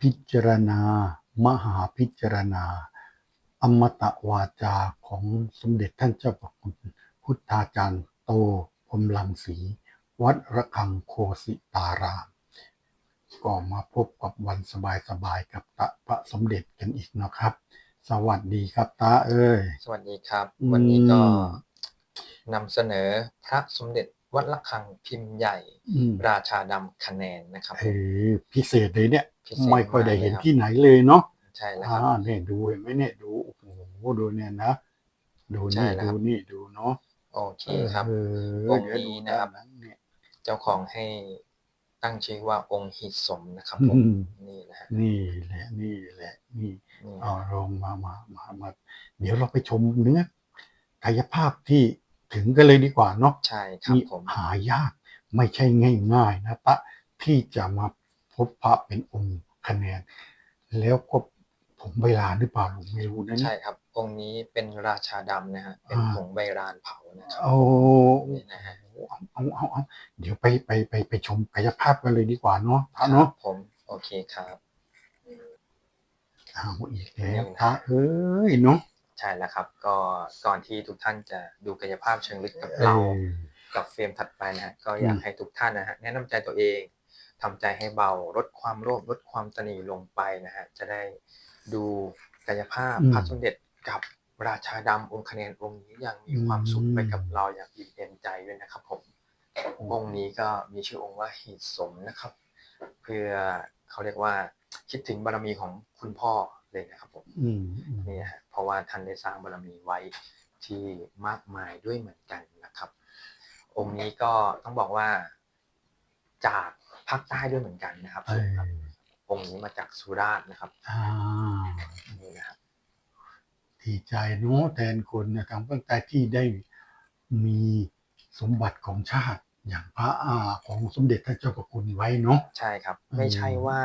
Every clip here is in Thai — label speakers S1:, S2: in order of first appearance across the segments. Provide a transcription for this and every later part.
S1: พิจารณา มหาพิจารณา อมตะวาจาของสมเด็จท่านเจ้าประคุณพุทธาจารย์โตพรหมลังสี วัดระฆังโคสิตารามก็มาพบกับวันสบายๆกับตะพระสมเด็จกันอีกนะครับ สวัสดีครับตาเอ้ย
S2: สวัสดีครับ
S1: อืม
S2: วันนี้ก็นำเสนอพระสมเด็จ วัดระฆังพิมพ์ใหญ่
S1: อืม
S2: ราชาดำคะแนนนะครับ
S1: เออพิเศษเลยเนี่ย
S2: พิเศษ
S1: ไม่ค่อยได้เห็น
S2: มากเลยครับ
S1: ที่ไหนเลยเนาะ
S2: ใช่แล้วค
S1: อ่า
S2: รับ
S1: เนี่ยดูเห็นไหมเนี่ยดูโอ้โหดูเนี่ยนะ ดู
S2: ใช่
S1: นี่
S2: แล้วครั
S1: ดู
S2: บ
S1: นี่ดูเนาะ
S2: โอเคครับ
S1: เออ
S2: องค์
S1: เดี๋ยว
S2: นี้
S1: ดู
S2: นะครับ
S1: ด้าหลังเนี่ย
S2: เจ้าของให้ตั้งชื่อว่าองค์หิสมนะครับผม
S1: อืม
S2: นี่นะฮะ
S1: นี่แหละนี่แหละนี่
S2: นี่
S1: เอาลงมามามามา เดี๋ยวเราไปชมเนื้อกายภาพที่ ถึงกันเลยดีกว่าเนาะ
S2: ใช่ครับ
S1: นี่
S2: ผม
S1: หายากไม่ใช่ง่าย ๆ นะตะที่จะมาพบพระเป็นองค์คะแนน แล้วก็ผมเวลาหรือเปล่าผมไม่รู้นะเนี่ย
S2: ใช่ครับ องค์นี้เป็นราชาดำนะฮะเป็น
S1: อ่า
S2: ผงใบรานเผานะครับ
S1: โอ้
S2: นี่นะฮะ
S1: เอาเอาเอาเอาเดี๋ยวไปไปไปไปชมกายภาพกันเลยดีกว่าเนาะพ
S2: ครั
S1: ระเนาะ
S2: บผมโอเคครับ
S1: เอาอีกแล้ว
S2: นี่นะ
S1: พระเอ้ยเนาะ
S2: ใช่แล้วครับ ก็ก่อนที่ทุกท่านจะดูกายภาพเชิงลึกกับ
S1: เอ
S2: เรา
S1: อ
S2: กับเฟรมถัดไปนะฮะก็อยาก
S1: อืม
S2: ให้ทุกท่านนะฮะแนะนำใจตัวเองทำใจให้เบาลดความโลภลดความตนีลงไปนะฮะจะได้ดูกายภาพ
S1: อืม
S2: พระสมเด็จกับราชาดำองค์คะแนนองค์นี้อย่างมีความสุข
S1: อืม
S2: ไปกับเราอย่างอิ่มเอมใจด้วยนะครับ ผมองค์นี้ก็มีชื่อองค์ว่าหิสมนะครับ เพื่อเขาเรียกว่าคิดถึงบารมีของคุณพ่อ เลยนะครับผม
S1: อืมอืม
S2: นี่ฮะเพราะว่าท่านได้สร้างบารมีไว้ที่มากมายด้วยเหมือนกันนะครับ องค์นี้ก็ต้องบอกว่าจากภาคใต้ด้วยเหมือนกันนะครับ
S1: เออ
S2: ครับองค์นี้มาจากสุราษฎร์นะครับ
S1: อ่า
S2: นี่นะครับ
S1: ดีใจเนาะแทนคนนะทางภาคใต้ที่ได้มีสมบัติของชาติอย่างพระอาของสมเด็จพระเจ้าประคุณไว้เนาะ
S2: ใช่ครับ
S1: อืม
S2: ไม่ใช่ว่า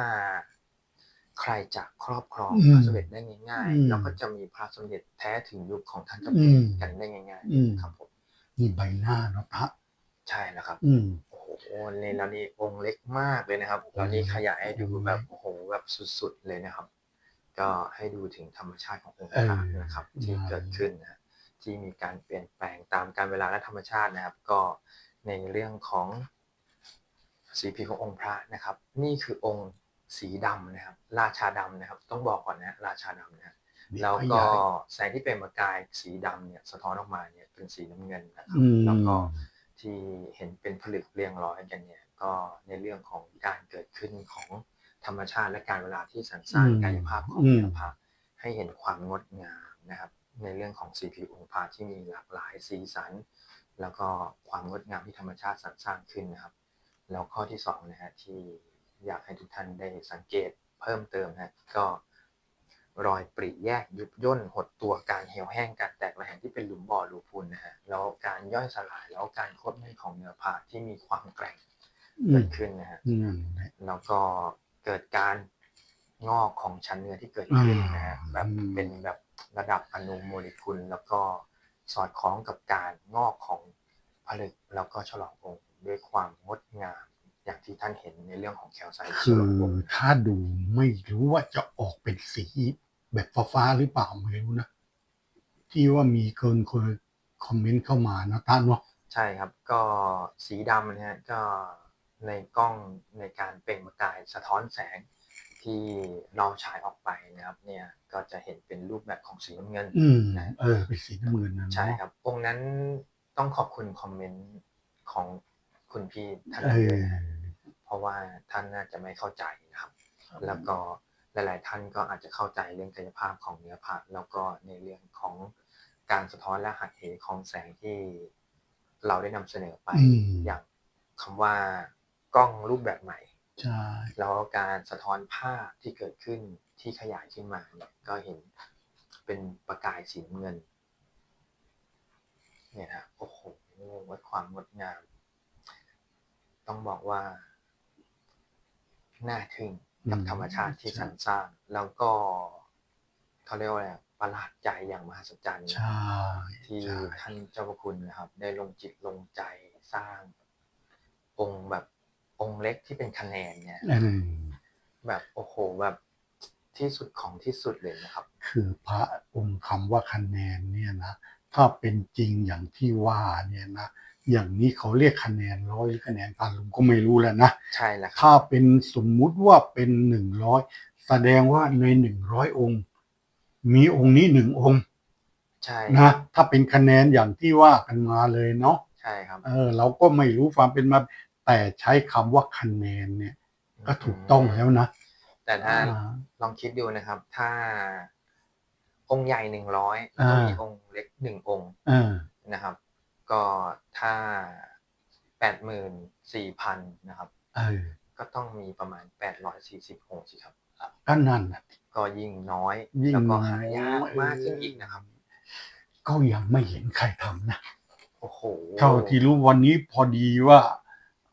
S2: ใครจะครอบครอง
S1: อืม
S2: พระสมเด็จได้ง่าย
S1: อืม
S2: ๆแล้วก็จะมีพระสมเด็จแท้ถึงยุคของท่านก็
S1: อื
S2: เป็น
S1: ม
S2: กันได้ง่าย
S1: อืม
S2: ๆครับผม
S1: นี่ใบหน้าเนาะพระ
S2: ใช่แล้วครับ
S1: อืม
S2: โอ้โหนี่แล้วนี่องค์เล็กมากเลยนะครับแล้วนี่ขยายให้ดูแบบโอ้โหแบบสุดๆเลยนะครับ ก็ให้ดูถึงธรรมชาติขององค์พระ
S1: เออ
S2: นะครับ
S1: อืม
S2: ที่เกิดขึ้นนะที่มีการเปลี่ยนแปลงตามกาลเวลาและธรรมชาตินะครับ ก็ในเรื่องของสีผิวขององค์พระนะครับ นี่คือองค์ สีดำนะครับ ราชาดำนะครับ ต้องบอกก่อนนะราชาดำนะแล้วก็แสงที่เป็นประกายสีดำเนี่ยสะท้อนออกมาเนี่ยเป็นสีน้ำเงินนะครับ
S1: อืม
S2: แล้วก็ที่เห็นเป็นผลึกเรียงร้อยกันเนี่ยก็ในเรื่องของการเกิดขึ้นของธรรมชาติและการเวลาที่สรรสร้าง
S1: อืม
S2: กายภาพของ
S1: อืม
S2: เนื้อผ้าให้เห็นความงดงามนะครับ ในเรื่องของสีผิวองค์พระที่มีหลากหลายสีสัน แล้วก็ความงดงามที่ธรรมชาติสรรสร้างขึ้นนะครับ แล้วข้อที่สองนะฮะที่ อยากให้ทุกท่านได้สังเกตเพิ่มเติมนะฮะก็รอยปริแยกยุบย่นหดตัวการเหี่ยวแห้งการแตกระแหงที่เป็นหลุมบ่อรูพุนนะฮะแล้วการย่อยสลายแล้วการโคตรไม่ของเนื้อผ้าที่มีความแกร่ง
S1: อื
S2: เกิ
S1: ม
S2: ดขึ้นนะฮะ
S1: นั่นแหละ
S2: แล้วก็เกิดการงอกของชั้นเนื้อที่เกิดขึ้นนะฮะ
S1: อืม
S2: แบบเป็นแบบระดับอนุโมเลกุล แล้วก็สอดคล้องกับการงอกของผลึกแล้วก็ฉลององค์ด้วยความงดงาม อย่างที่ท่านเห็นในเรื่องของแคลไซต์ฉ
S1: คือ
S2: ลององค์
S1: ถ้าดูไม่รู้ว่าจะออกเป็นสีแบบฟ้าๆหรือเปล่าไม่รู้นะที่ว่ามีคนเคยคอมเมนต์เข้ามานะท่านเนาะ
S2: ใช่ครับ ก็สีดำนะฮะก็ในกล้องในการเปล่งประกายสะท้อนแสงที่เราฉายออกไปนะครับ เนี่ยก็จะเห็นเป็นรูปแบบของสีน้ำเงิน
S1: อืม
S2: นะ
S1: เออเป็นสีน้ำเงินนะเนาะ
S2: ใช่ครับ องค์นั้นต้องขอบคุณคอมเมนต์ของ คุณพี่ท่าน
S1: เอ
S2: นั้น
S1: อ
S2: ด้วยนะเพราะว่าท่านน่าจะไม่เข้าใจนะครับ แล้วก็หลาย ๆ ท่านก็อาจจะเข้าใจเรื่องกายภาพของเนื้อผ้าแล้วก็ในเรื่องของการสะท้อนและหักเหของแสงที่เราได้นำเสนอไป
S1: อืม
S2: อย่างคำว่ากล้องรูปแบบใหม่
S1: ใช่
S2: แล้วการสะท้อนภาพที่เกิดขึ้นที่ขยายขึ้นมาเนี่ยก็เห็นเป็นประกายสีน้ำเงิน เนี่ยนะโอ้โหวัดความงดงาม ต้องบอกว่า น่าทึ่งกับธรรมชาติที่สรรสร้าง แล้วก็เขาเรียกว่าอะไรอะประหลาดใจอย่างมหัศจรรย์
S1: ใช่
S2: ที่
S1: ใช่
S2: ท่านเจ้าพระคุณนะครับ ได้ลงจิตลงใจสร้าง องค์แบบองค์เล็กที่เป็นคะแนนเนี่ย
S1: เออ
S2: แบบโอ้โหแบบที่สุดของที่สุดเลยนะครับ
S1: คือพระองค์คำว่าคะแนนเนี่ยนะถ้าเป็นจริงอย่างที่ว่าเนี่ยนะ อย่างนี้เขาเรียกคะแนนร้อยหรือคะแนนพันลุงก็ไม่รู้แล้วนะ
S2: ใช่แล้วครับ
S1: ถ้าเป็นสมมุติว่าเป็นหนึ่งร้อยแสดงว่าในหนึ่งร้อยองค์ มีองค์นี้หนึ่งองค์
S2: ใช่
S1: นะถ้าเป็นคะแนนอย่างที่ว่ากันมาเลยเนาะ
S2: ใช่ครับ
S1: เออ เราก็ไม่รู้ความเป็นมา แต่ใช้คำว่าคะแนนเนี่ย ก็ถูกต้องแล้วนะ
S2: แต่ถ้า
S1: อ่า
S2: ลองคิดดูนะครับ ถ้าองค์ใหญ่หนึ่งร้อย
S1: อ่า
S2: ก็มีองค์เล็กหนึ่งองค์
S1: เออ
S2: นะครับ ก็ถ้าแปดหมื่นสี่พันนะครับ
S1: เออ
S2: ก็ต้องมีประมาณแปดร้อยสี่สิบองค์สิครับ
S1: ก็นั่นนะ
S2: ก็ยิ่งน้อย
S1: ยิ่ง
S2: แล้วก็
S1: น้อย
S2: หายากมากขึ้นอีกนะครับ
S1: ก็ยังไม่เห็นใครทำนะ
S2: โอ้โห
S1: เท่าที่รู้วันนี้พอดีว่า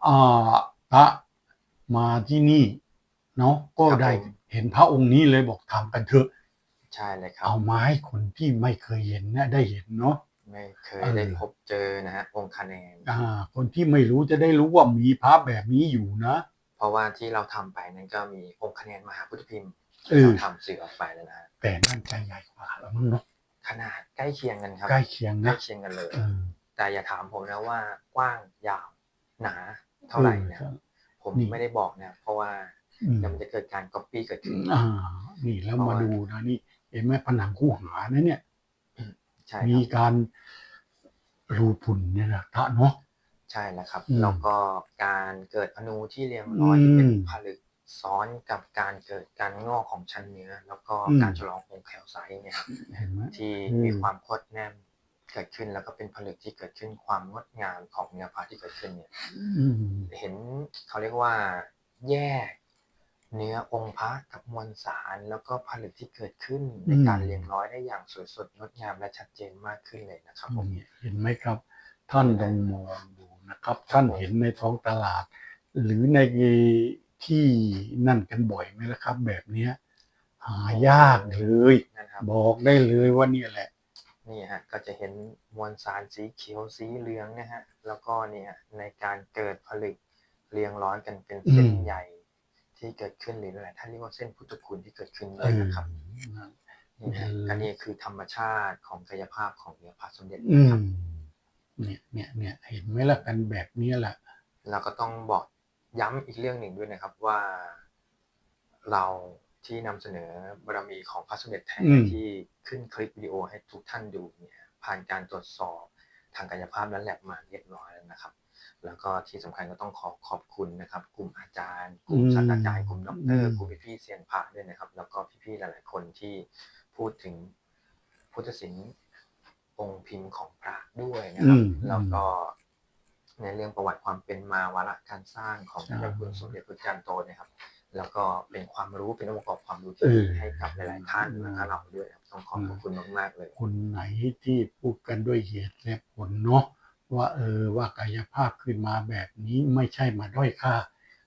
S1: อ่าพระมาที่นี่เนาะก็ได้เห็นพระองค์นี้เลยบอกทำกันเถอะ
S2: ใช่เลยครับ
S1: เอามาให้คนที่ไม่เคยเห็นนะได้เห็นเนาะ
S2: ไม่เคย
S1: เออ
S2: ได้พบเจอนะฮะองค์คะแนน
S1: อ่า คนที่ไม่รู้จะได้รู้ว่ามีพระแบบนี้อยู่นะ
S2: เพราะว่าที่เราทำไปนั้นก็มีองค์คะแนนมหาพุทธพิมพ์
S1: เออ
S2: เราทำสื่อออกไปแล้วนะฮะ
S1: แต่นั่นจะใหญ่กว่าแล้วมั้งเนาะ
S2: ขนาดใกล้เคียงกันครับ
S1: ใกล้เคียง
S2: ใกล้
S1: นะ
S2: เคียงกันเลย
S1: เออ
S2: แต่อย่าถามผมนะว่ากว้างยาวหนาเท่าไหร่นะ
S1: ออ
S2: ผม
S1: นี่
S2: ไม่ได้บอกนะเพราะว่า
S1: อืม
S2: เดี๋ยวมันจะเกิดการก๊อปปี้เกิดขึ้น
S1: อ่านี่แล้วมาดูนะนี่เห็นไหมผนังคู่หานะเนี่ย
S2: ใช่
S1: มี
S2: ครับ
S1: การรูพุนเนี่ยนะพระเนาะ
S2: ใช่แล้วครับ
S1: อืม
S2: แล้วก็การเกิดอนูที่เรียงร้อยที่เป็นผลึกซ้อนกับการเกิดการงอกของชั้นเนื้อ แล้วก็
S1: อืม
S2: การฉลององค์แคลไซต์เนี่ยครับ
S1: เห็นไหม
S2: ที่
S1: อืม
S2: มีความโคตรแน่นเกิดขึ้นแล้วก็เป็นผลึกที่เกิดขึ้นความงดงามของเนื้อผ้าที่เกิดขึ้นเนี่ย
S1: อืม
S2: เห็นเขาเรียกว่าแยก เนื้อองค์พระกับมวลสารแล้วก็ผลึกที่เกิดขึ้นในการเรียงร้อยได้อย่างสวยสดงดงามและชัดเจนมากขึ้นเลยนะครับผม
S1: เนี่ยเห็นไหมครับ ท่านลองมองดูนะครับ ท่านเห็นในท้องตลาด หรือในที่นั่นกันบ่อยไหมล่ะครับ แบบเนี้ยหายากเลย
S2: นะครับ
S1: บอกได้เลยว่าเนี่ยแหละ
S2: นี่ฮะก็จะเห็นมวลสารสีเขียวสีเหลืองนะฮะแล้วก็เนี่ยในการเกิดผลึกเรียงร้อยกันเป็นเส้น
S1: อืม
S2: ใหญ่ ที่เกิดขึ้นหรืออะไรท่านเรียกว่าเส้นพุทธคุณที่เกิดขึ้นเล
S1: เอยอ
S2: นะครับ
S1: นั่น
S2: นี่ฮะ
S1: อืม
S2: ก็นี่คือธรรมชาติของกายภาพของเนื้อพระสมเด็จ
S1: อื
S2: นะ
S1: ม
S2: ครับ
S1: เนี่ยเนี่ยเนี่ยเห็นไหมล่ะกันแบบเนี้ยแหละ
S2: แล้วก็ต้องบอกย้ำอีกเรื่องหนึ่งด้วยนะครับว่าเราที่นำเสนอบารมีของพระสมเด็จแท้
S1: อืม
S2: ที่ขึ้นคลิปวิดีโอให้ทุกท่านดูเนี่ยผ่านการตรวจสอบทางกายภาพและแลบมาเรียบร้อยแล้วนะครับ แล้วก็ที่สำคัญก็ต้องขอขอบคุณนะครับ กลุ่มอาจารย์ กลุ่มศาสตราจารย์กลุ่มด็อกเตอร์กลุ่มพี่ๆเซียนพระด้วยนะครับ แล้วก็พี่ๆหลาย ๆ คนที่พูดถึงพุทธศิลป์องค์พิมพ์ของพระด้วยนะครับ
S1: อืม
S2: แล้วก็ในเรื่องประวัติความเป็นมาวาระการสร้างของพระเจ้าคุณสมเด็จพระจันทร์โตเนะครับ แล้วก็เป็นความรู้เป็นองค์ประกอบความรู้ที่ดีให้กับหลายๆท่านแล้วก็เราด้วยครับต้องขอบพระคุณมากๆเลย
S1: คนไหนที่พูดกันด้วยเหตุและผลเนาะ ว่าเออว่ากายภาพขึ้นมาแบบนี้ไม่ใช่มาด้อยค่า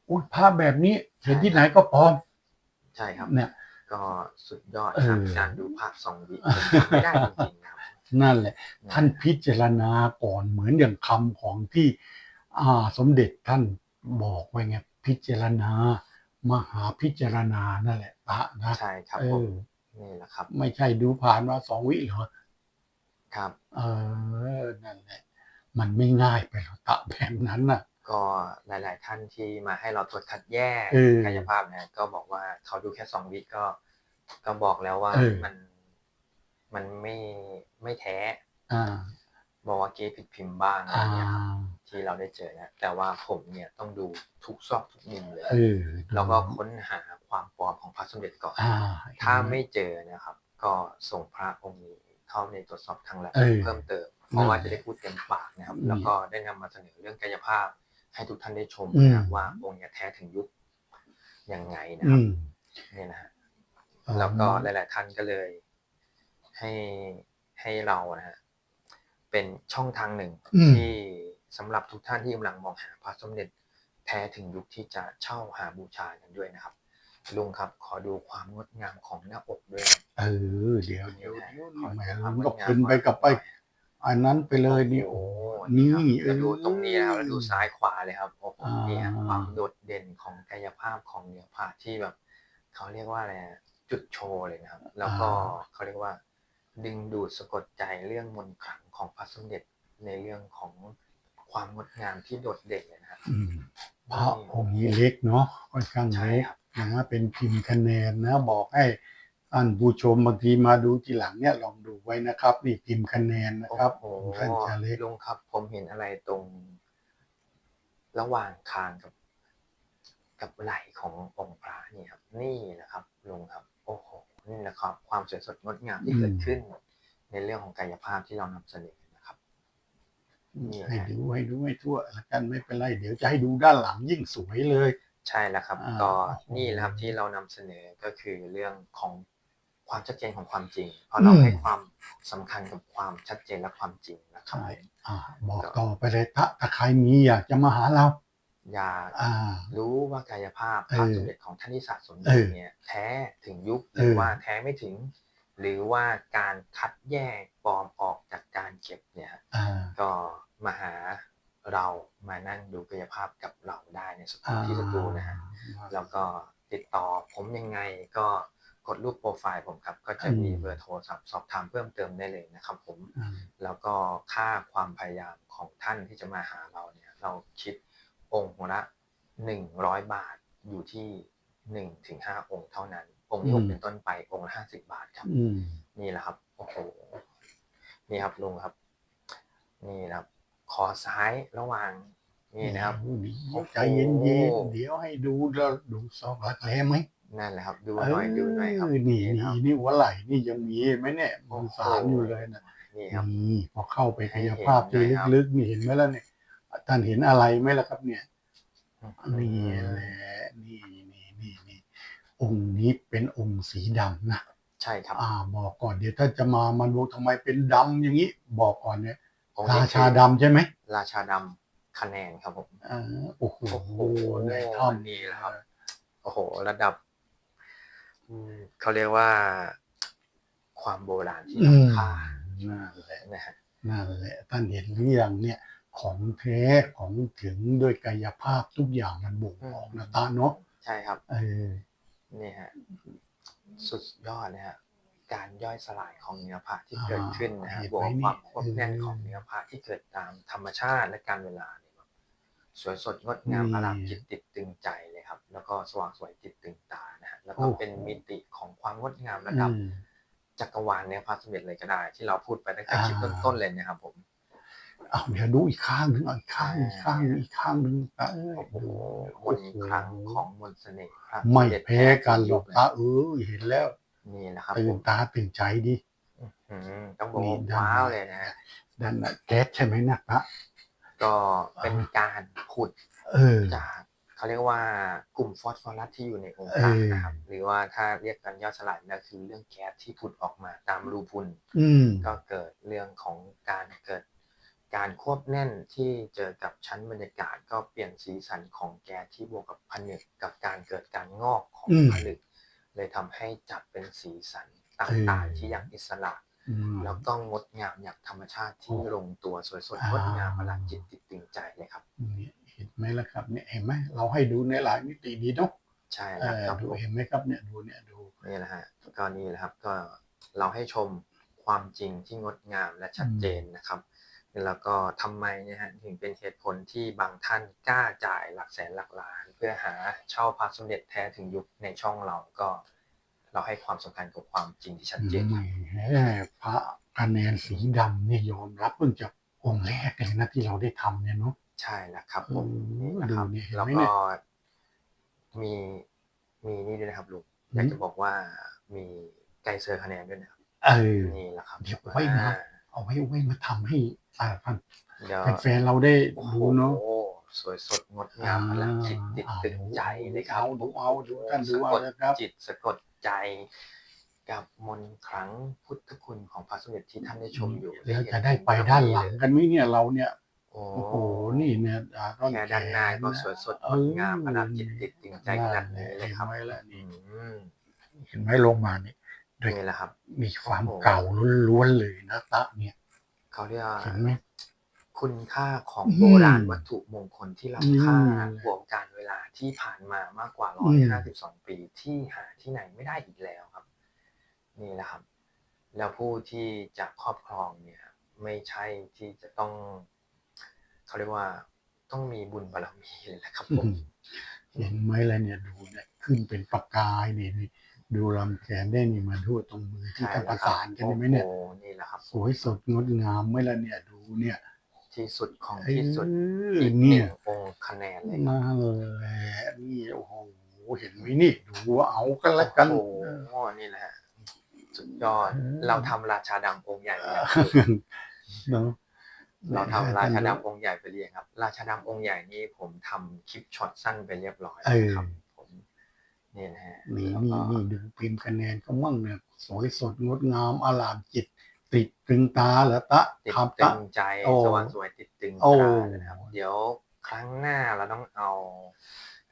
S1: อุ้ยภาพแบบนี้เห็นที่ไหนก็พร้อม
S2: ใช่ครับ
S1: เนี่ย
S2: ก็สุดยอด
S1: เออ
S2: ครับการดูภาพสองวิผมทำไม่ได้จริงๆนะครับ
S1: นั่นแหละ ท่านพิจารณาก่อนเหมือนอย่างคำของที่อ่าสมเด็จท่านบอกไว้ไงพิจารณามหาพิจารณานั่นแหละพระนะ
S2: ใช่ครับ
S1: เอ
S2: ผม
S1: อ
S2: นี่แหละครับ
S1: ไม่ใช่ดูผ่านมาสองวิเหรอ
S2: ครับ
S1: เออนั่นแหละ มันไม่ง่ายไปหรอกตะแบบนั้นน่ะ
S2: ก็หลาย ๆ ท่านที่มาให้เราตรวจคัดแยก
S1: เออ
S2: กายภาพนะก็บอกว่าเขาดูแค่สองวิก็ ก็บอกแล้วว่า
S1: เออ
S2: มันมันไม่ไม่แท้
S1: อ่า
S2: บอกว่าเก๊ผิดพิมพ์บ้างอะไร
S1: อ่า
S2: เงี้ยครับที่เราได้เจอนะแต่ว่าผมเนี่ยต้องดูทุกซอกทุกมุมเลย
S1: เออ
S2: แล้วก็ค้นหาความปลอมของพระสมเด็จก่อน
S1: อ่า
S2: ถ้าไม่เจอนะครับ ก็ส่งพระองค์นี้เข้าในตรวจสอบทางแลบ
S1: เออ
S2: เพิ่มเติม เพราะว่าจะได้พูดเต็มปากนะครับ
S1: อืม
S2: แล้วก็ได้นำมาเสนอเรื่องกายภาพ ให้ทุกท่านได้ชม
S1: อืม
S2: นะครับว่าองค์เนี่ยแท้ถึงยุคยังไงนะค
S1: อื
S2: รับ
S1: ม
S2: เนี่ยนะฮะแล้วก็หลาย ๆ ท่านก็เลย ให้ให้เรานะฮะเป็นช่องทางหนึ่ง
S1: อืม
S2: ที่สำหรับทุกท่านที่กำลังมองหาพระสมเด็จแท้ถึงยุคที่จะเช่าหาบูชากันด้วยนะครับลุงครับ ขอดูความงดงามของหน้าอกด้วยครับ
S1: เออ เดี๋ยวเดี๋ยว
S2: นะฮะ
S1: เดี๋ยว
S2: ขอ
S1: แหม
S2: ดูความ
S1: มัน
S2: ง
S1: ก็
S2: ดงาม
S1: เป็นไปกับไป อันนั้นไปเลยนี่
S2: โอ้
S1: โอ้
S2: โห
S1: นี่
S2: ครับ
S1: เอ
S2: แล้ว
S1: อ
S2: ดูตรงนี้นะครับแล้วดูซ้ายขวาเลยครับโอ้โห
S1: อ่า
S2: เนี่ยความโดดเด่นของกายภาพของเนื้อผ้าที่แบบเขาเรียกว่าอะไรนะจุดโชว์เลยนะครับ แล้วก็
S1: อ่า
S2: เขาเรียกว่า ดึงดูดสะกดใจเรื่องมนต์ขลังของพระสมเด็จในเรื่องของความงดงามที่โดดเด่นเลยนะครับ
S1: อืมพระองค์นี้เล็กเนาะค่อนข้าง
S2: ใช่
S1: เล็ก
S2: ครับ
S1: นะเป็นพิมพ์คะแนนนะบอกให้ ท่านผู้ชมบางทีมาดูทีหลังเนี่ยลองดูไว้นะครับ นี่พิมพ์คะแนนนะครับ
S2: โอ้โห
S1: ท่านจะเล็ก
S2: ลุงครับ ผมเห็นอะไรตรง ระหว่างคางกับ กับไหล่ขององค์พระนี่ครับ นี่นะครับลุงครับ โอ้โหนี่นะครับ ความสวยสดงดงามที่เกิดขึ้น ในเรื่องของกายภาพที่เรานำเสนอนะครับนี่
S1: ให้
S2: ฮะ
S1: ดูให้ดูให้ทั่วแล้วกันไม่เป็นไรเดี๋ยวจะให้ดูด้านหลังยิ่งสวยเลย
S2: ใช่แล้วครับ
S1: อ่า
S2: ก็
S1: โอ้โห
S2: นี่แหละครับที่เรานำเสนอก็คือเรื่องของ ความชัดเจนของความจริง เพราะเรา
S1: อืม
S2: ให้ความสำคัญกับความชัดเจนและความจริงนะครับ
S1: ใช่อ่าบอกต่อไปเลยถ้าถ้าใครมีอยากจะมาหาเรา
S2: อยาก
S1: อ่า
S2: รู้ว่ากายภาพ
S1: เออ
S2: ภาพสมเด็จของท่านที่สะสม
S1: เออ
S2: เนี่ยแท้ถึงยุคห
S1: เออ
S2: รือว่าแท้ไม่ถึง หรือว่าการคัดแยกปลอมออกจากการเก็บเนี่ย
S1: อ่า
S2: ก็มาหาเรามานั่งดูกายภาพกับเราได้ในสตูที่สตูนะฮะแล้วก็ติดต่อผมยังไงก็ กดรูปโปรไฟล์ผมครับ ก็จะมี
S1: อืม
S2: เบอร์โทรศัพท์สอบถามเพิ่มเติมได้เลยนะครับผม
S1: อ่า
S2: แล้วก็ค่าความพยายามของท่านที่จะมาหาเราเนี่ย เราคิดองค์ละหนึ่งร้อยบาทอยู่ที่หนึ่งถึงห้าองค์เท่านั้น องค์ที่หกเป็นต้นไปองค์ละห้าสิบบาทครับ
S1: อืม
S2: นี่แหละครับโอ้โหนี่ครับลุงครับ นี่นะครับขอซ้ายระหว่างนี่นะครับ
S1: เดี๋ยว
S2: โอ้โห
S1: ใจเย็นๆเดี๋ยวให้ดูแล้วดูซอกรักแร้ไหม
S2: นั่นแหละครับ ดูหน่อยดูหน่อยครับ
S1: เออนี่
S2: นะค
S1: นี่
S2: รับ
S1: นี่หัวไหล่นี่ยังมีไหมเนี่ยมือสามอยู่เลยนะ
S2: นี่ครับ
S1: นี่พอเข้าไปกายภาพ
S2: ให้
S1: ที่
S2: เห็นนะครับ
S1: ลึกๆนี่เห็นไหมล่ะเนี่ยท่านเห็นอะไรไหมล่ะครับ เนี่ยนี่แหละนี่นี่นี่นี่องค์นี้เป็นองค์สีดำนะ
S2: ใช่ครับ
S1: อ่า บอกก่อนเดี๋ยวถ้าจะมามันดูทำไมเป็นดำอย่างนี้ บอกก่อนเนี่ย
S2: องค์
S1: รา
S2: นี้
S1: ชาดำใช่ไหม
S2: ราชาดำคะแนนครับผม
S1: อ่าโอ้โห
S2: โอ้โห
S1: ในถ้ำ
S2: นี่แหละครับโอ้โห ระดับอืม เขาเรียกว่า ความโบราณที่
S1: อืม
S2: ล้ำค่า
S1: นั่นแหละ
S2: นะฮะ
S1: นั่นแหละท่านเห็นหรือยังเนี่ย ของแท้ของถึงด้วยกายภาพทุกอย่างมันบ่งบอกนะตาเนาะ
S2: ใช่ครับ
S1: เออ
S2: นี่ฮะสุดยอดนะฮะการย่อยสลายของเนื้อผ้าที่เกิดขึ้นนะฮะ
S1: อ่า
S2: บวกกับความควบ
S1: เห็นไหม
S2: แน่น
S1: นี่
S2: ของเนื้อผ้าที่เกิดตามธรรมชาติและการเวลาเนี่ยแบบสวยสดงดงาม
S1: นี่
S2: อารามจิตติดตึงใจ เลยครับ แล้วก็สว่างสวยจิตตึงตานะฮะแล้วก็
S1: โอ้โห
S2: เป็นมิติของความงดงามระดับ
S1: อืม
S2: จักรวาลเนื้อผ้าสมเด็จเลยก็ได้ ที่เราพูดไปตั้งแต่คลิป
S1: อ่า
S2: ต้นๆเลยนะครับผม
S1: เอาเดี๋ยวดูอีกข้างหนึ่งเอาอีกข้างหนึ่งอีกข้างหนึ่งอีกข้างหนึ่งตาเอ้ย
S2: โอ้โห
S1: ดู
S2: มนต์ครั้งของมนต์เสน่ห์พระ
S1: ไม่
S2: สด็จ
S1: แพ้กันหรอก
S2: แท้
S1: ตาเอ้ยเห็นแล้ว
S2: นี่แหละครับ
S1: ตื่
S2: ผ
S1: น
S2: ม
S1: ตาตื่นใจดิ
S2: อืมต้องบอก
S1: นี่
S2: ว่า
S1: ด้าน
S2: ว้าว
S1: ใน
S2: เลยนะฮะ
S1: ด้านน่ะแก๊สใช่ไหมนะพระ
S2: ก็เป็นการขุด
S1: เออ
S2: จาก เขาเรียกว่ากลุ่มฟอสฟอรัสที่อยู่ในองค์
S1: เอ
S2: พระ
S1: อ
S2: นะครับหรือว่าถ้าเรียกกันย่อสลายนั่นคือเรื่องแก๊สที่ผุดออกมาตามรูพุน
S1: อืม
S2: ก็เกิดเรื่องของการเกิดการควบแน่นที่เจอกับชั้นบรรยากาศก็เปลี่ยนสีสันของแก๊สที่บวกกับผนึกกับการเกิดการงอกของ
S1: อืม
S2: ผลึก เลยทำให้จับเป็นสีสันต่างๆที่อย่างอิสระ
S1: อืม
S2: แล้วก็งดงามอย่างธรรมชาติที่
S1: โอ้
S2: ลงตัวสวยสด
S1: อ่าง
S2: งดงามประหลาดจิตติดตึงใจเลยครับ
S1: นี่เห็นไหมล่ะครับเนี่ยเห็นไหมเราให้ดูในหลายมิติดีเนาะ
S2: ใช่
S1: เอ
S2: แล้ว
S1: อ
S2: ครับ
S1: ดู
S2: ผม
S1: เห็นไหมครับเนี่ยดูเนี่ยดู
S2: นี่แหละฮะก็นี่แหละครับก็เราให้ชมความจริงที่งดงามและชัดเจนนะครับแล้วก็ทำไมเนี่ยฮะถึงเป็นเหตุผลที่บางท่านกล้าจ่ายหลักแสนหลักล้าน เพื่อหาเช่าพระสมเด็จแท้ถึงยุคในช่องเราก็ เราให้ความสำคัญกับความจริงที่ชัดเจน
S1: แหมพระคะแนนสีดำเนี่ยยอมรับเพิ่งจะองค์แรกเลยนะที่เราได้ทำเนี่ยเนาะ
S2: ใช่แล้วครับ
S1: โอ้
S2: ผมนี่นะครับ
S1: ดูนี่เห็นไหม
S2: แล้ว
S1: เนี่
S2: ก็
S1: ย
S2: มีมีนี่ด้วยนะครับลุง
S1: อืม
S2: อยากจะบอกว่ามีไกด์เซอร์คะแนนด้วยนะครับ
S1: เออ
S2: นี่แหละครับ
S1: เดี๋ยวไว้นะ
S2: อ่า
S1: เอาไว้ไว้มาทำให้อ่าท่าน
S2: เดี๋ยว
S1: แฟนๆเราได้
S2: โอ้โห
S1: ดูเนาะ
S2: สวยสดงดงามพลังจิตติดตึงใจเลยครับ
S1: เอาดูเอาดูท่านดูเอาเลยครับ
S2: จิตสะกดใจ กับมนต์ครั้งพุทธคุณของพระสมเด็จที่ท่านได้ชมอยู่
S1: แล้วจะได้ไปด้านหลังกันไหมเนี่ยเราเนี่ย
S2: โอ้
S1: โอ้โห นี่เนี่ยอ่าต้น
S2: แค่ด้านหน้าก็สวยสดงดงามพลังจิตติดตึงใจขนาดนี้เลยครับ
S1: เห็นไหมล่ะนี่
S2: อืม
S1: เห็นไหมลงมาเนี่ยด้วย
S2: นี่แหละครับ
S1: มีความ
S2: โอ้โห
S1: เก่าล้วนๆเลยนะตะเนี่ย
S2: เขาเรียกว่า
S1: เห็นไหม
S2: คุณค่าของ
S1: อืม
S2: โบราณวัตถุมงคลที่ล้ำค่า
S1: อืม
S2: บวกการเวลาที่ผ่านมามากกว่า
S1: อืม
S2: 152 ปีที่หาที่ไหนไม่ได้อีกแล้วครับ นี่แหละครับ แล้วผู้ที่จะครอบครองเนี่ย ไม่ใช่ที่จะต้อง เขาเรียกว่าต้องมีบุญบารมีเลยแหละครับผม
S1: เห็นไหมล่ะเนี่ยดูเนี่ยขึ้นเป็นประกายนี่นี่ดูลำแขนได้นี่มาดูตรงมือที่
S2: ใช่
S1: ท่าน
S2: แล้
S1: ป
S2: ว
S1: ระ
S2: ครับ
S1: สานกันเห็นไหมเนี่ย
S2: โอ้โหนี่แหละครับ
S1: สวยสดงดงามไหมล่ะเนี่ยดูเนี่ย
S2: ที่สุดของ
S1: เอ
S2: ที่สุด
S1: อ
S2: อีกห
S1: เนี่
S2: นึ่
S1: ย
S2: งองค์คะแนนเลยครับ
S1: นั่นแหละนี่โอ้โหเห็นไหมนี่ดูเอากันละกัน
S2: โอ้โหนี่แหละฮะสุดยอด
S1: เออ
S2: เราทำราชาดำองค์ใหญ่ไปแล้ว
S1: เนาะ
S2: เราทำราชาดำองค์ใหญ่ไปเรียงครับ ราชาดำองค์ใหญ่นี่ผมทำคลิปช็อตสั้นไปเรียบร้อยแล้วครับผมนี่นะฮะ
S1: นี่
S2: แล้ว
S1: นี่
S2: ก็
S1: นี่ดูพิมพ์คะแนนก็มั่งเนี่ยสวยสดงดงามอลามจิต ติดตรึงตาเหรอตะ
S2: ติด
S1: คำ
S2: ตึ
S1: ตะ
S2: งใจ
S1: โอ้
S2: สว่างสวยติดตึง
S1: โอ้
S2: ตาเลยนะครับ เดี๋ยวครั้งหน้าเราต้องเอา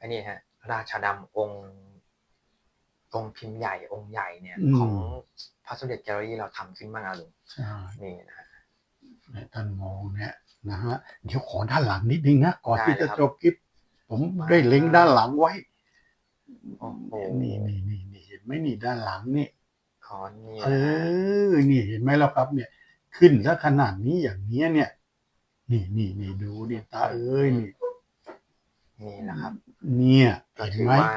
S2: อันนี้ฮะ ราชาดำองค์องค์พิมพ์ใหญ่องค์ใหญ่เนี่ย ของพระสมเด็จแกลเลอรี่เราทำขึ้นบ้างนะลุง
S1: ใช่
S2: นี่นะฮะ
S1: เนี่ยท่านมองเนี่ยนะฮะเดี๋ยวขอด้านหลังนิดนึงนะก่อน
S2: ได้
S1: ที่
S2: เลย
S1: จะ
S2: ครับ
S1: จบคลิป ผมได้เล็งด้านหลังไว้
S2: โอ้โห
S1: นี่นี่นี่นี่เห็นไหมนี่ด้านหลังนี่
S2: ขอนี่
S1: เอ
S2: นะฮะ
S1: อนี่เห็นไหมแล้วครับ เนี่ย ขึ้นซะขนาดนี้อย่างเนี้ยเนี่ย นี่นี่นี่ดูดิตาเอ้ยนี่
S2: นี่นะครับ
S1: เนี่ย
S2: ก็
S1: เห็น
S2: ถือ
S1: ไหม
S2: ว่า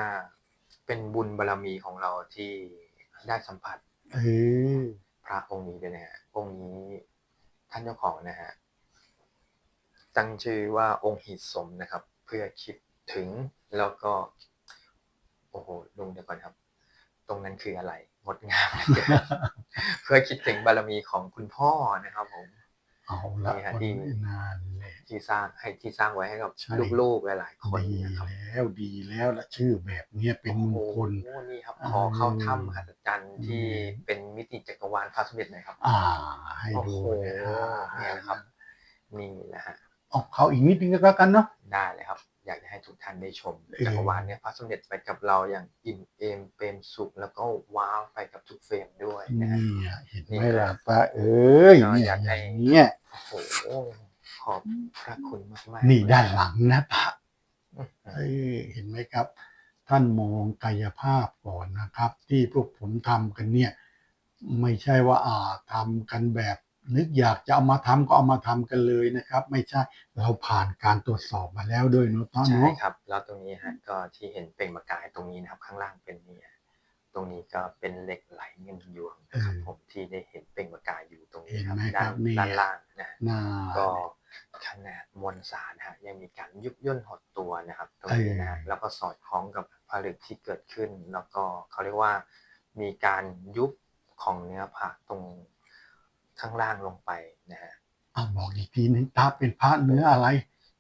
S2: เป็นบุญบารรมีของเราที่ได้สัมผัส
S1: เออ
S2: พระองค์นี้ด้วยนะฮะองค์นี้ ท่านเจ้าของนะฮะตั้งชื่อว่าองค์หิตสมนะครับ เพื่อคิดถึงแล้วก็ โอ้โหลุงเดี๋ยวก่อนครับ ตรงนั้นคืออะไรงดงามเหลือเกินเพื่อคิดถึงบารมีของคุณพ่อนะครับผม
S1: เอาละ
S2: นี่ฮะ
S1: คน
S2: ที่
S1: นานเลย
S2: ที่สร้างให้ที่สร้างไว้ให้กับ
S1: ใช่
S2: ลูกๆหลายๆคน
S1: ดี
S2: นะครับ
S1: แล้วดีแล้วละชื่อแบบเนี้ยเป็นมงคล
S2: โอ้โหนี่ครับ
S1: อ่า
S2: ขอเข้าถ้ำมหัศจรรย์ที่เป็นมิติจักรวาลพระสมเด็จหน่อยครับ
S1: อ่า ให้
S2: โอ้
S1: ดู
S2: โห
S1: เลย
S2: เนี่ยนะครับ นี่แหละฮะ
S1: เอาเขาอีกนิดนึงก็แล้วกันเนาะ
S2: ได้เลยครับ อยากจะให้ทุกท่านได้ชม
S1: เออ
S2: จักรวาลเนี่ยพระสมเด็จไปกับเราอย่างอิ่มเอมเปรมสุขแล้วก็ว้าวไปกับทุกเฟรมด้วยนะฮะ
S1: นี่เห็นไหม
S2: นี่
S1: ล่ะป้าเอ้ย
S2: ก็
S1: เนี่ย
S2: อยากให้
S1: อย่างเนี้ย
S2: โอ้โห ขอบพระคุณมากๆ
S1: นี่ด้านหลังนะป้า
S2: อื้อหื
S1: เอ้
S2: อย
S1: เห็นไหมครับ ท่านมองกายภาพก่อนนะครับ ที่พวกผมทำกันเนี่ย ไม่ใช่ว่าอ่าทำกันแบบ นึกอยากจะเอามาทำก็เอามาทำกันเลยนะครับ ไม่ใช่เราผ่านการตรวจสอบมาแล้วด้วยเนาะท่าน
S2: ใช่
S1: เนาะ
S2: ครับ แล้วตรงนี้ฮะก็ที่เห็นเปล่งประกายตรงนี้นะครับ ข้างล่างเป็นเนี่ยตรงนี้ก็เป็นเหล็กไหลเงินยวงนะครับผมที่ได้เห็นเปล่งประกายอยู่ตรงนี้ครับด้านด้านล่างนะ
S1: หน้า
S2: ก็ ขนาดมวลสารฮะยังมีการยุบย่นหดตัวนะครับตรงนี้นะฮะ
S1: เออ
S2: แล้วก็สอดคล้องกับผลึกที่เกิดขึ้น แล้วก็เขาเรียกว่ามีการยุบของเนื้อผ้าตรงข้างล่างลงไปนะฮะ
S1: อะบอกอีกทีนึงตาเป็นพระเนื้ออะไร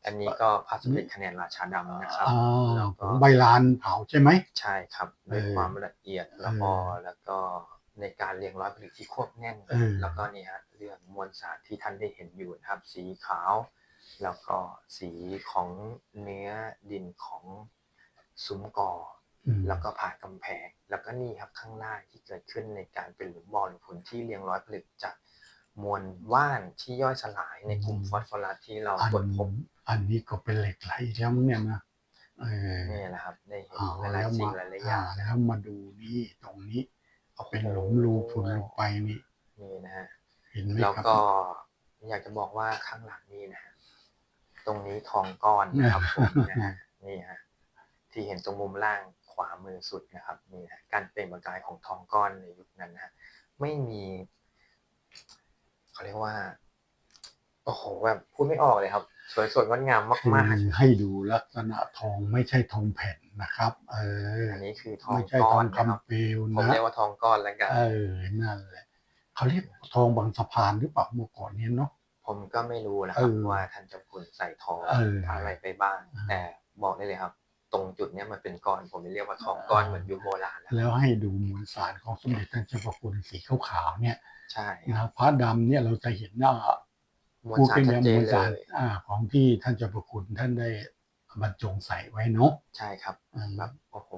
S2: อันนี้ก็พระสมเด็จคะแนนราชาดำนะครับ
S1: อ่า
S2: แล้ว
S1: ข
S2: ก็
S1: องใบลานเผาใช่ไหม
S2: ใช่ครับด้วย
S1: เออ
S2: ความละเอียดแล้วก็
S1: เออ
S2: แล้วก็ในการเรียงร้อยผลึกที่ควบแน่น
S1: เออ
S2: แล้วก็นี่ฮะเรื่อง มวลสารที่ท่านได้เห็นอยู่นะครับ สีขาว แล้วก็สีของเนื้อดินของซุ้มกอ
S1: อืม
S2: แล้วก็ผ่ากำแพง แล้วก็นี่ครับข้างล่างที่เกิดขึ้นในการเป็นหลุมบ่อหรือผลที่เรียงร้อยผลึกจากมวลว่านที่ย่อยสลายในกลุ่มฟอสฟอรัสที่เรา
S1: อัน
S2: ตรวจพบ
S1: อันนี้ก็เป็นเหล็กไหลแล้วมั้งเนี่ยนะเออ
S2: นี่แหละครับได้เห็น
S1: อ่า
S2: หลาย
S1: แล้ว
S2: ๆสิ่
S1: มาง
S2: หลายๆอ
S1: อ่า
S2: ย่าง
S1: แล้วมาดูนี่ตรงนี้
S2: โอ้โเป็
S1: นหลุมรูผุนลงไปนี่
S2: นี่นะฮะ
S1: เห็นไหม
S2: แล้ว
S1: ครับ
S2: ก็อยากจะบอกว่าข้างหลังนี่นะฮะตรงนี้ทองก้อนนะครับผมนะฮะนี่ฮะที่เห็นตรงมุมล่างขวามือสุดนะครับนี่ฮะการเปล่งประกายของทองก้อนในยุคนั้นนะฮะไม่มีเขาเรียกว่าโอ้โหแบบพูดไม่ออกเลยครับ สวยสดงดงาม
S1: คื
S2: มาก
S1: อให้ดูลักษณะทองไม่ใช่ทองแผ่นนะครับ เออ
S2: ๆอันนี้คือทอง
S1: ไม่ใช่
S2: ก้
S1: ท
S2: อ
S1: อนง
S2: นะครับ
S1: คำเปลว
S2: ผม
S1: นะ
S2: เรียกว่าทองก้อนแล้วกัน
S1: เออนั่นแหละ เขาเรียกทองบางสะพานหรือเปล่าเมื่อก่อนเนี้เนาะ
S2: ผมก็ไม่รู้นะครับ
S1: เออ
S2: ว่าท่านเจ้าคุณใส่ทอง
S1: เอออ
S2: อะไรไปบ้าง
S1: อ่า
S2: แต่บอกได้เลยครับ ตรงจุดเนี้ยมันเป็นก้อน ผมเรียกว่าทองก้อนเหมือนยุคโบราณแล้ว
S1: แล้วให้ดูมวลสารของสมเด็จท่านเจ้าพระคุณสีขาวๆเนี่ย
S2: ใช่
S1: นะพระดำเนี่ยเราจะเห็นหน้าม
S2: วล
S1: พูด
S2: สาร
S1: เป็น
S2: ชัด
S1: ม
S2: เจน
S1: วล
S2: เล
S1: สาร
S2: ย
S1: อ่าของที่ท่านเจ้าพระคุณท่านได้บรรจงใส่ไว้เนาะ
S2: ใช่ครับ
S1: อืม
S2: แบบโอ้โห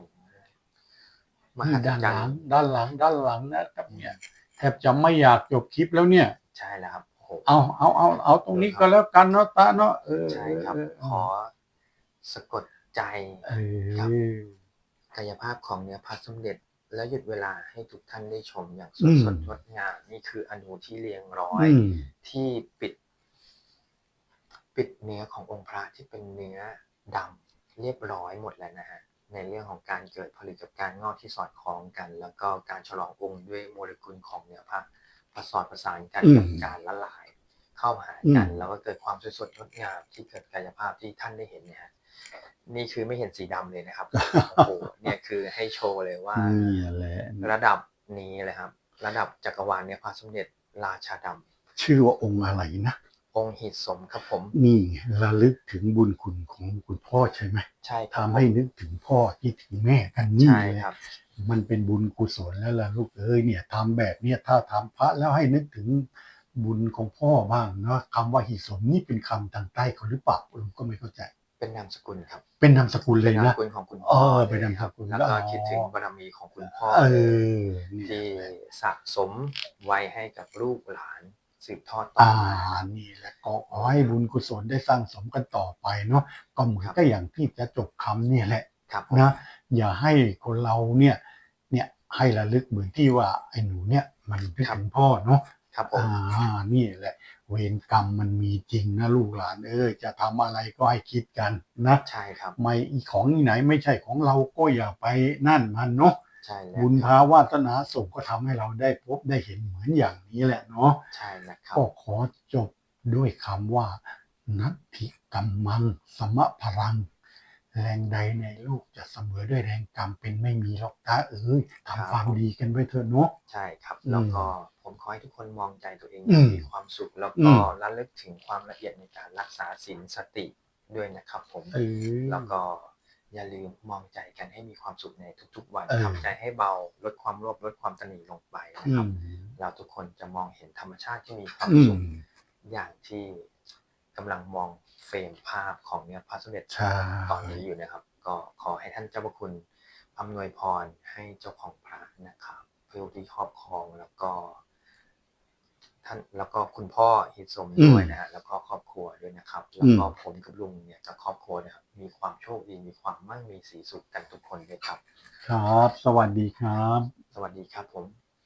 S2: ม
S1: นี่
S2: หัศ
S1: ด้าน
S2: จร
S1: ห
S2: ร
S1: ลัง
S2: ย์
S1: ด้านหลังด้านหลังนะครับเนี่ย แทบจะไม่อยากจบคลิปแล้วเนี่ย
S2: ใช่แล้วครับโอ้
S1: เอาเอาเอาเอาตรงนี้ก็แล้วกันเนาะตาเนาะเออ
S2: ใช่ครับ
S1: เออ
S2: ขอสะกดใจ
S1: เออ
S2: กายภาพของเนื้อพระสมเด็จ แล้วหยุดเวลาให้ทุกท่านได้ชมอย่างส
S1: อื
S2: ด
S1: ม
S2: สดงดงามนี่คืออนูที่เรียงร้อย
S1: อืม
S2: ที่ปิด ปิดเนื้อขององค์พระที่เป็นเนื้อดำเรียบร้อยหมดแล้วนะฮะ ในเรื่องของการเกิดผลิตกับการงอกที่สอดคล้องกัน แล้วก็การฉลององค์ด้วยโมเลกุลของเนื้อพระประสอดประสานกัน
S1: อืม
S2: กับการละลาย เข้าหากัน
S1: อืม
S2: แล้วก็เกิดความสวยสดงดงามที่เกิดกายภาพที่ท่านได้เห็นเนี่ยฮะนี่คือไม่เห็นสีดำเลยนะครับโอ้โหเนี่ยคือให้โชว์เลยว่า
S1: นี่แหละ
S2: ระดับนี้เลยครับ ระดับจักรวาลเนี่ยพระสมเด็จราชาดำ
S1: ชื่อว่าองค์อะไรนะ
S2: องค์หิตสมครับผม
S1: นี่ไงระลึกถึงบุญคุณของคุณพ่อใช่ไหม
S2: ใช่ครับ
S1: ทำให้นึกถึงพ่อที่ถึงแม่กันนี่
S2: ใช่
S1: แหละ
S2: ครับ
S1: มันเป็นบุญกุศลแล้วล่ะลูกเอ้ยเนี่ยทำแบบเนี้ยถ้าทำพระแล้วให้นึกถึงบุญของพ่อบ้างเนาะคำว่าหิสมนี่เป็นคำทางใต้เขาหรือเปล่าลุงก็ไม่เข้าใจ
S2: เป็นนามสกุลครับ
S1: เป็นนามสกุลเล
S2: เป็
S1: ย
S2: นนาม
S1: นะ
S2: สกุลของคุณ
S1: เอ
S2: พ่อ
S1: อ
S2: ลย
S1: เป็นนามสกุล
S2: แล้วก็
S1: อ๋อ
S2: คิดถึงบารมีของคุณพ่อ
S1: เอ
S2: เลย
S1: อนี่
S2: ที่สะสมไว้ให้กับลูกหลาน สืบทอดต่อ
S1: อ่า
S2: มา
S1: นี่แหละก็ขอให้บุญกุศลได้สร้างสมกันต่อไปเนาะก็เหมือน
S2: ครับ
S1: ก็อย่างที่จะจบคำเนี่ยแหละ
S2: ครับผม
S1: นะอย่าให้คนเราเนี่ยเนี่ยให้ระลึกเหมือนที่ว่าไอ้หนูเนี่ยมันนึกถึงพ่อเนาะ
S2: ครับผม
S1: อ่านี่แหละ เวรกรรมมันมีจริงนะลูกหลานเอ้ยจะทำอะไรก็ให้คิดกันนะ
S2: ใช่ครับ
S1: ไม่อีของที่ไหนไม่ใช่ของเราก็อย่าไปนั่นมันเนาะ
S2: ใช่แล้ว
S1: บุญพาวาสนาส่งก็ทำให้เราได้พบได้เห็นเหมือนอย่างนี้แหละเนาะ
S2: ใช่นะครับ
S1: ก็ขอจบด้วยคำว่า นัตถิกัมมังสมะพลัง แรงใดในโลกจะเสมอด้วยแรงกรรมเป็นไม่มีหรอกตาเอ้ย
S2: ครับ
S1: ทำความดีกันไว้เถอะเนาะ
S2: ใช่ครับ
S1: อืม
S2: แล้วก็ผมขอให้ทุกคนมองใจตัวเอง
S1: อื
S2: อย่าง
S1: ม
S2: มีความสุข แล้ว
S1: อื
S2: ก็
S1: ม
S2: ระลึกถึงความละเอียดในการรักษาศีลสติด้วยนะครับผม
S1: เออ
S2: แล้วก็ อย่าลืมมองใจกันให้มีความสุขในทุก ๆ วัน
S1: เออ
S2: ทำใจให้เบาลดความโลภลดความตนีลงไปนะ
S1: อื
S2: ครับ
S1: ม
S2: เราทุกคนจะมองเห็นธรรมชาติที่มีความ
S1: อื
S2: สุ
S1: ม
S2: ขอย่างที่กำลังมองเฟรมภาพของเนื้อพระสมเด็จ
S1: ใช่
S2: ตอนนี้อยู่นะครับ ก็ขอให้ท่านเจ้าพระคุณอำนวยพรให้เจ้าของพระนะครับผู้ที่ครอบครองแล้วก็ ท่านแล้วก็คุณพ่อฮิตสมด้วยนะฮะแล้วก็ครอบครัวด้วยนะครับ แล้วก็ผมกับลุงเนี่ยกับครอบครัวนะครับมีความโชคดีมีความมั่งมีสีสุขกันทุกคนด้วยครับ
S1: ครับ สวัสดีครับ
S2: สวัสดีครับผม